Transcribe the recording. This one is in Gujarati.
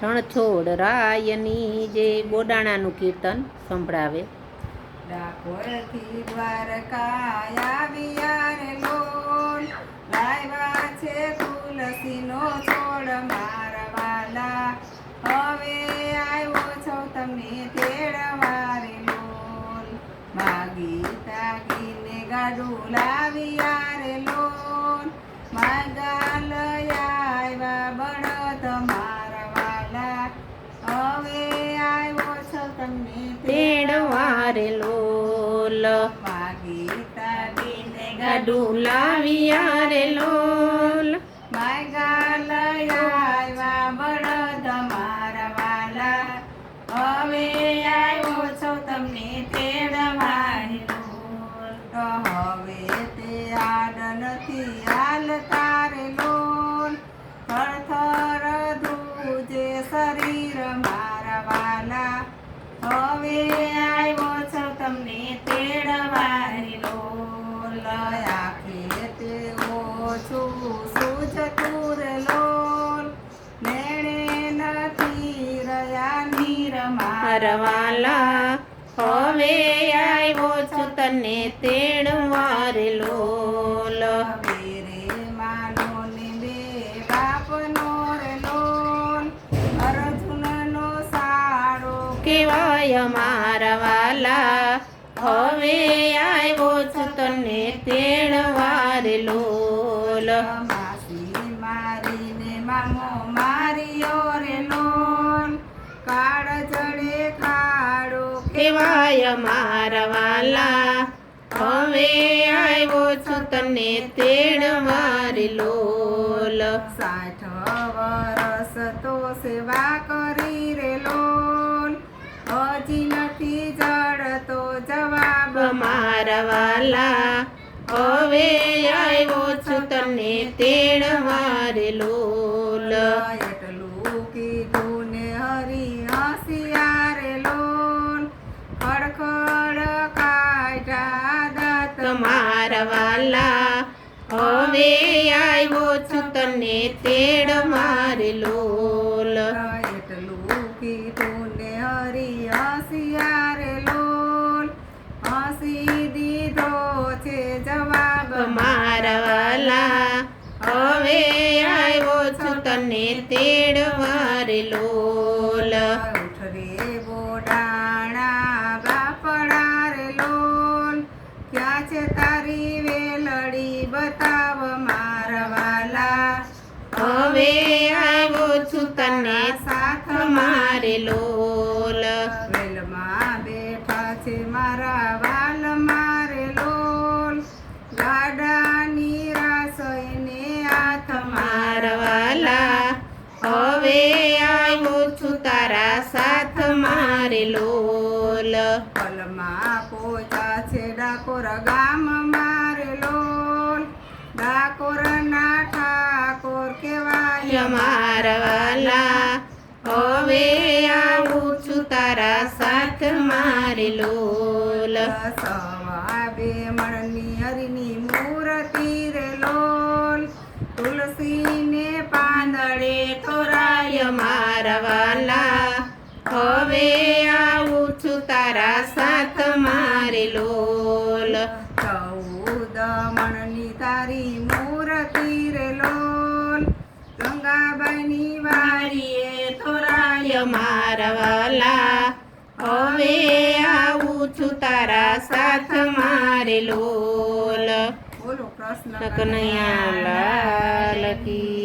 રણછોડ રાયની જે બોડાણાનું કીર્તન સંભળાવે. ડાકોરથી દ્વારકા આવ્યા રે લોલ લાવ્યા છે તુલસીનો છોડ મારવાલા હવે આવ્યો છો તમે તેડવા રે માગી તાગીને ગાડું લાવ્યા રે લોલ. માગા લયા આવ્યા બળદ મારવાલા તેડવા રે લોલ ગાડું લાવ્યા રે લોલ મારા હવે આવ્યો છો તમને તેડવાની તો હવે તે આડ નથી હાલ તારે લોલ થરથર ધ્રુજે શરીર મારા વાલા હવે આવ્યો તમને તેડવાની લોલ આખે તે છું સૂઝતું રે લોલ. નેણે નથી રહ્યા નીર મારવાલા હવે આવ્યો છું તને તેડવા રે લોલ બાપનો રે લોલ. અર્જુનનો સાડો કેવાય મારવાલા હવે આવ્યો છું તને તેડવા રે લોલ. માસી મારીને મામો માર્યો રે લોલ. કાળ ચડે કાળો કેવાય મારવાલા હવે આવ્યો છું તને તેડવા રે લોલ. સાઠ વરસ તો સેવા કરી રે લોલ. હજી નથી જડતો જવાબ મારવાલા હવે આવ્યો છું તને તેડવા મારે લોલ. એટલું કીધું ને હરી હસિયા રે લોલ. ખડખડ કાઢા દાંત મારવાલા હવે આવ્યો છું તને તેડ મારે લોલ. એટલું કીધું હવે આવ્યો છું તને તેડવા રે લોલ. રે બોડાણા બાપડા રે લોલ. ક્યાં છે તારી વેલડી બતાવ મારવાલા. હવે આવ્યો છું તને સાથ મારે લોલ. સાથ મારે લોલ પલમાં પોતા છે ડાકોર ગામ મારે લોલ ડાકોર ના ઠાકોર કેવાય મારવાલા હવે આવું છું તારા સાથ મારે લોલ સવા બે મણની હરિની મૂર્તિ રે લોલ તુલસીને હવે આવું છું તારા સાથ મારે લોલ. ચૌદ મણની તારી મૂર્તિ રે લોલ. ગંગાબાઈની વારીએ તોરાય મારવાલા. હવે આવું છું તારા સાથ મારે લોલ. બોલો કૃષ્ણ કનૈયા લાલ કી.